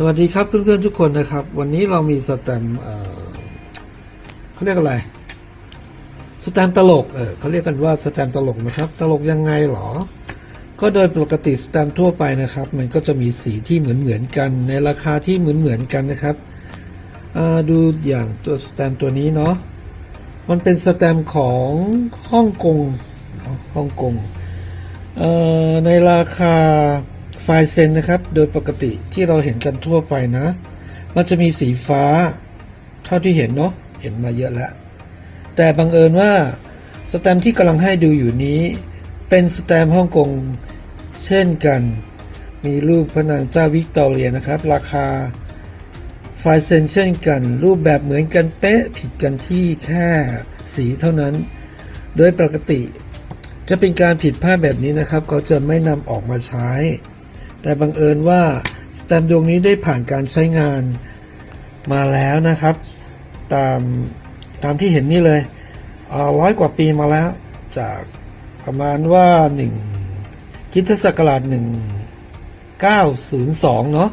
สวัสดีครับเพื่อนๆทุกคนนะครับ วันนี้เรามีสแตมเเขาเรียกอะไรสแตมตลกเออเขาเรียกกันว่าสแตมตลกนะครับ ตลกยังไงหรอ ก็โดยปกติสแตมทั่วไปนะครับ มันก็จะมีสีที่เหมือนเหมือนๆกัน ในราคาที่เหมือนเหมือนๆกันนะครับดูอย่างตัวสแตมตัวนี้เนาะมันเป็นสแตมของฮ่องกงฮ่องกงในราคา ไฟล์เซนนะครับ โดยปกติที่เราเห็นกันทั่วไปนะ มันจะมีสีฟ้า เท่าที่เห็นเนาะเห็นมาเยอะแล้ว แต่บังเอิญว่าสแตมที่กำลังให้ดูอยู่นี้ เป็นสแตมฮ่องกงเช่นกัน มีรูปพระนางเจ้าวิกตอเรียนะครับ ราคาไฟล์เซนเช่นกัน รูปแบบเหมือนกันเป๊ะผิดกันที่แค่สีเท่านั้น โดยปกติจะเป็นการผิดพลาดแบบนี้นะครับเขาจะไม่นำออกมาใช้ แต่บังเอิญว่าสแตมดวงนี้ได้ผ่านการใช้งานมาแล้วนะครับ ตามตามที่เห็นนี่เลยร้อยกว่าปีมาแล้ว จากประมาณว่าหนึ่งคิดศักราชหนึ่งเก้าศูนย์สองเนาะ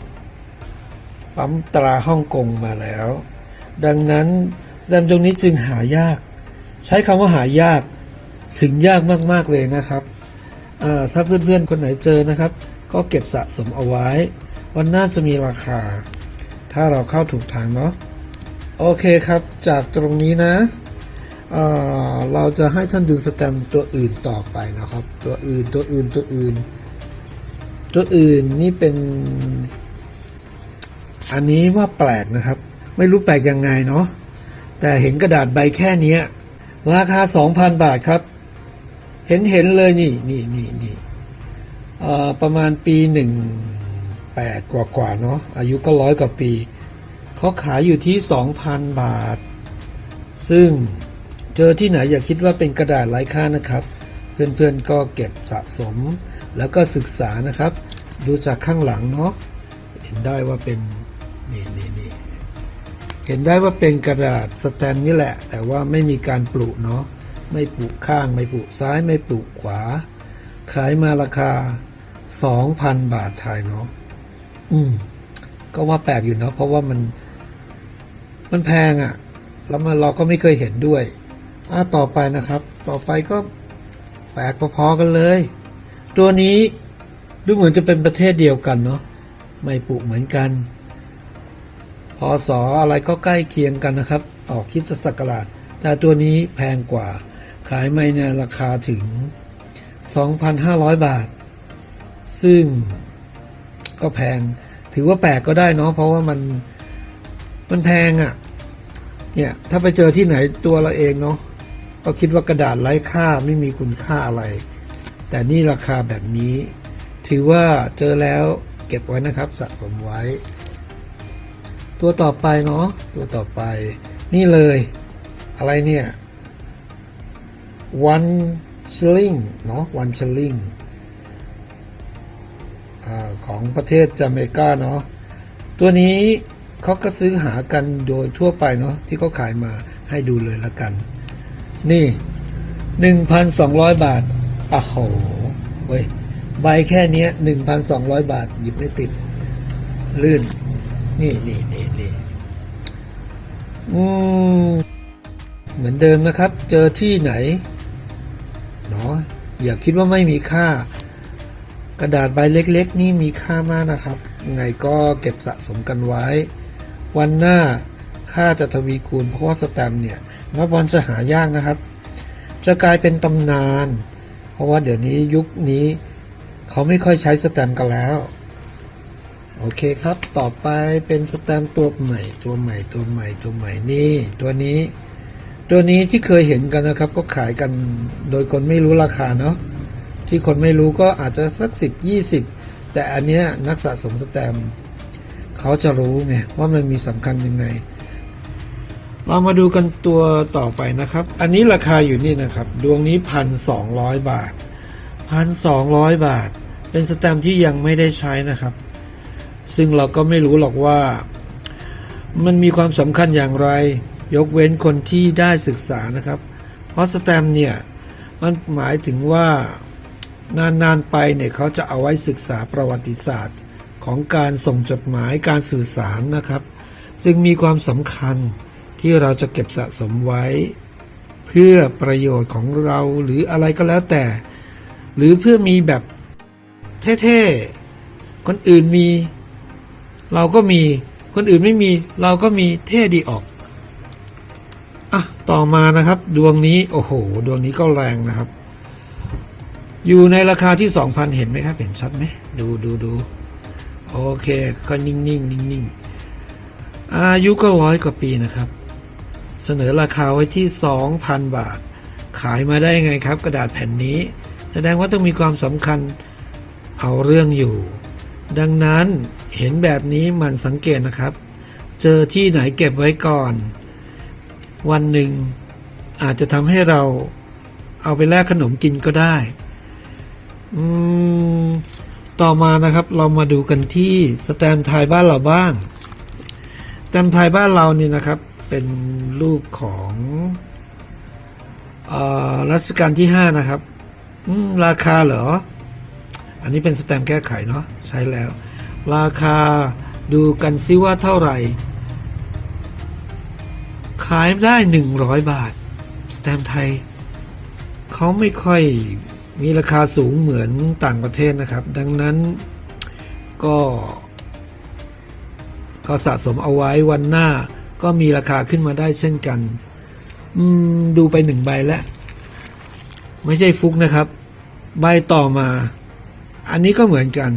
ปั๊มตราฮ่องกงมาแล้ว ดังนั้นสแตมดวงนี้จึงหายาก ใช้คำว่าหายากถึงยากมาก ๆ เลยนะครับอ่าถ้าเพื่อน ๆ คนไหนเจอนะครับ ก็เก็บสะสมเอาไว้ วันหน้าจะมีราคา ถ้าเราเข้าถูกทางเนาะโอเคครับ จากตรงนี้นะอ่าเราจะให้ท่านดูสแตมตัวอื่นต่อไปนะครับ ตัวอื่นตัวอื่นตัวอื่น ตัวอื่นนี่เป็น อันนี้ว่าแปลกนะครับ ไม่รู้แปลกยังไงเนาะแต่เห็นกระดาษใบแค่นี้ราคา 2,000 บาทครับ เห็นเห็นเลยนี่นี่นี่นี่ ประมาณปีหนึ่งแปดกว่ากว่าๆเนาะอายุก็ร้อยกว่าปี เขาขายอยู่ที่2,000บาท ซึ่งเจอที่ไหนอย่าคิดว่าเป็นกระดาษไร้ค่านะครับ เพื่อนๆก็เก็บสะสมแล้วก็ศึกษานะครับ ดูจากข้างหลังเนาะเห็นได้ว่าเป็นนี่นี่นี่เห็นได้ว่าเป็นกระดาษสแตมนี่แหละ แต่ว่าไม่มีการปลุเนาะไม่ปลุข้างไม่ปลุซ้ายไม่ปลุขวา ขายมาราคา2,000บาทไทยเนาะอืม ก็ว่าแปลกอยู่เนาะเพราะว่ามัน มันแพงอะ่ะ แล้วมันเราก็ไม่เคยเห็นด้วย อ่าต่อไปนะครับ ต่อไปก็แปลกพอๆกันเลย ตัวนี้ดูเหมือนจะเป็นประเทศเดียวกันเนาะไม่ปลุเหมือนกันพศอะไรก็ใกล้เคียงกันนะครับ ออกคิดศักราชแต่ตัวนี้แพงกว่า ขายไม่ในราคาถึง 2,500 บาท ซึ่งก็แพง ถือว่าแปลกก็ได้เนาะเพราะว่ามันมันแพงอะ่ะ เนี่ย ถ้าไปเจอที่ไหนตัวเราเองเนาะก็คิดว่ากระดาษไร้ค่าไม่มีคุณค่าอะไร แต่นี่ราคาแบบนี้ ถือว่าเจอแล้วเก็บไว้นะครับ สะสมไว้ ตัวต่อไปเนาะตัวต่อไป นี่เลย อะไรเนี่ย one shilling เนาะ one shilling อาของประเทศจาเมกาเนาะตัวนี้เขาก็ซื้อหากันโดยทั่วไปเนาะที่เขาขายมาให้ดูเลยละกัน นี่ 1,200 บาทอ้โหเว้ยใบแค่เนี้ย1,200 บาท หยิบไม่ติด ลื่น นี่นี่นี่นี่อืมเหมือนเดิมนะครับ เจอที่ไหน เนาะอย่าคิดว่าไม่มีค่า กระดาษใบเล็ก ๆ นี่มีค่ามากนะครับไงก็เก็บสะสมกันไว้ วันหน้าค่าจะทวีคูณเพราะว่าสแตมเนี่ยนับวันจะหายากนะครับ จะกลายเป็นตำนาน เพราะว่าเดี๋ยวนี้ยุคนี้เขาไม่ค่อยใช้สแตมกันแล้ว โอเคครับ ต่อไปเป็นสแตมตัวใหม่ ตัวใหม่ตัวใหม่ตัวใหม่นี่ ตัวนี้ ตัวนี้ที่เคยเห็นกันนะครับ ก็ขายกันโดยคนไม่รู้ราคาเนาะที่คนไม่รู้ก็อาจจะสักสิบยี่สิบแต่อันเนี้ยนักสะสมสแตมเขาจะรู้ไงว่ามันมีสำคัญยังไง เรามาดูกันตัวต่อไปนะครับ อันนี้ราคาอยู่นี่นะครับ ดวงนี้พันสองร้อยบาทพันสองร้อยบาท เป็นสแตมที่ยังไม่ได้ใช้นะครับ ซึ่งเราก็ไม่รู้หรอกว่า มันมีความสำคัญอย่างไร ยกเว้นคนที่ได้ศึกษานะครับ เพราะสแตมเนี่ย มันหมายถึงว่านานๆไปเนี่ยเขาจะเอาไว้ศึกษาประวัติศาสตร์ ของการส่งจดหมายการสื่อสารนะครับ จึงมีความสำคัญที่เราจะเก็บสะสมไว้ เพื่อประโยชน์ของเราหรืออะไรก็แล้วแต่ หรือเพื่อมีแบบเท่ๆคนอื่นมี เราก็มีคนอื่นไม่มี เราก็มีเท่ดีออก อะต่อมานะครับ ดวงนี้โอ้โห ดวงนี้ก็แรงนะครับ อยู่ในราคาที่ 2,000 เห็นไหมครับ เห็นชัดไหมดูดูดูโอเคก็นิ่งนิ่งนิ่งนิ่งอายุก็ร้อยกว่าปีนะครับ เสนอราคาไว้ที่ 2,000 บาท ขายมาได้ไงครับ กระดาษแผ่นนี้ แสดงว่าต้องมีความสำคัญเอาเรื่องอยู่ ดังนั้นเห็นแบบนี้มันสังเกตนะครับ เจอที่ไหนเก็บไว้ก่อน วันหนึ่งอาจจะทำให้เราเอาไปแลกขนมกินก็ได้ต่อมานะครับเรามาดูกันที่สแตมป์ไทยบ้านเราบ้างสแตมป์ไทยบ้านเรานี่นะครับเป็นรูปของอรัชกาลที่ 5 นะครับราคาเหรอ อันนี้เป็นสแตมแก้ไขเนาะใช้แล้ว ราคาดูกันซิว่าเท่าไหร่ ขายได้100บาท สแตมป์ไทยเขาไม่ค่อยมีราคาสูงเหมือนต่างประเทศนะครับ ดังนั้นก็ก็สะสมเอาไว้วันหน้าก็มีราคาขึ้นมาได้เช่นกันดูไปหนึ่งใบแล้ว ไม่ใช่ฟุกนะครับ ใบต่อมา อันนี้ก็เหมือนกัน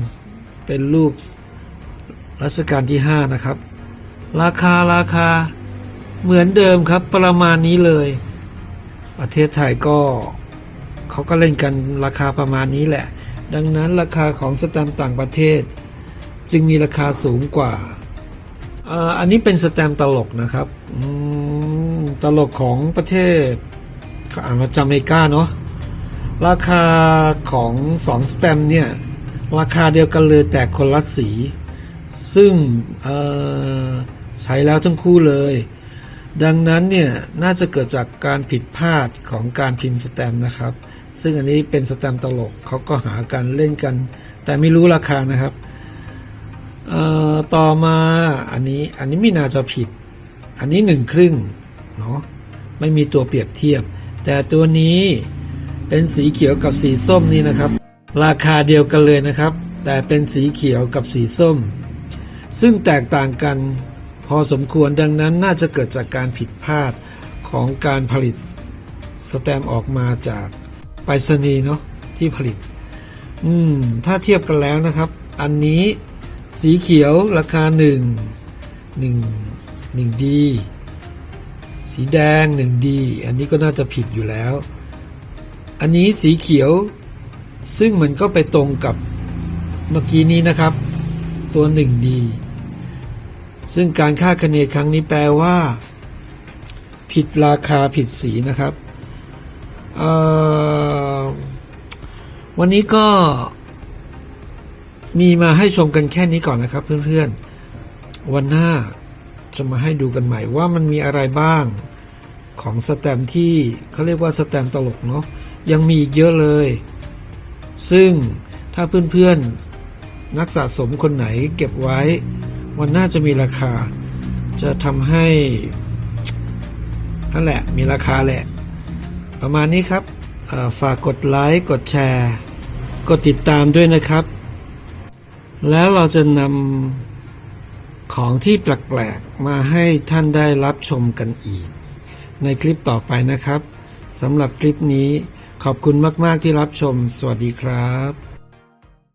เป็นรูปรัชกาลที่ 5 นะครับ ราคาราคา เหมือนเดิมครับประมาณนี้เลย ประเทศไทยก็เขาก็เล่นกันราคาประมาณนี้แหละ ดังนั้นราคาของสแตมป์ต่างประเทศ จึงมีราคาสูงกว่าอันนี้เป็นสแตมป์ตลกนะครับตลกของประเทศอ่านมาจาเมกาเนาะราคาของสองสแตมป์เนี่ยราคาเดียวกันเลยแต่คนละสี ซึ่งใช้แล้วทั้งคู่เลย ดังนั้นเนี่ยน่าจะเกิดจากการผิดพลาดของการพิมพ์สแตมป์นะครับ ซึ่งอันนี้เป็นสแตมป์ตลกเขาก็หากันเล่นกัน แต่ไม่รู้ราคานะครับต่อมาอันนี้อันนี้ไม่น่าจะผิด อันนี้หนึ่งครึ่งเนาะไม่มีตัวเปรียบเทียบ แต่ตัวนี้เป็นสีเขียวกับสีส้มนี่นะครับ ราคาเดียวกันเลยนะครับ แต่เป็นสีเขียวกับสีส้ม ซึ่งแตกต่างกัน พอสมควรดังนั้นน่าจะเกิดจากการผิดพลาดของการผลิตสแตมออกมาจากไปรษณีย์เนาะที่ผลิต อืม ถ้าเทียบกันแล้วนะครับ อันนี้สีเขียวราคาหนึ่งหนึ่งหนึ่งดีสีแดงหนึ่งดีอันนี้ก็น่าจะผิดอยู่แล้ว อันนี้สีเขียว ซึ่งมันก็ไปตรงกับเมื่อกี้นี้นะครับ ตัวหนึ่งดี ซึ่งการค่าคะเนครั้งนี้แปลว่า ผิดราคาผิดสีนะครับ วันนี้ก็มีมาให้ชมกันแค่นี้ก่อนนะครับ เพื่อนๆ วันหน้าจะมาให้ดูกันใหม่ว่ามันมีอะไรบ้างของสแตมที่เขาเรียกว่าสแตมตลกเนาะยังมีอีกเยอะเลย ซึ่งถ้าเพื่อนๆ นักสะสมคนไหนเก็บไว้ วันน้าจะมีราคา จะทำให้นั่นแหละมีราคาแหละ ประมาณนี้ครับฝากกดไลค์กดแชร์ กดติดตามด้วยนะครับ แล้วเราจะนำของที่แปลกๆมาให้ท่านได้รับชมกันอีก ในคลิปต่อไปนะครับสำหรับคลิปนี้ขอบคุณมาก ๆ ที่รับชม สวัสดีครับ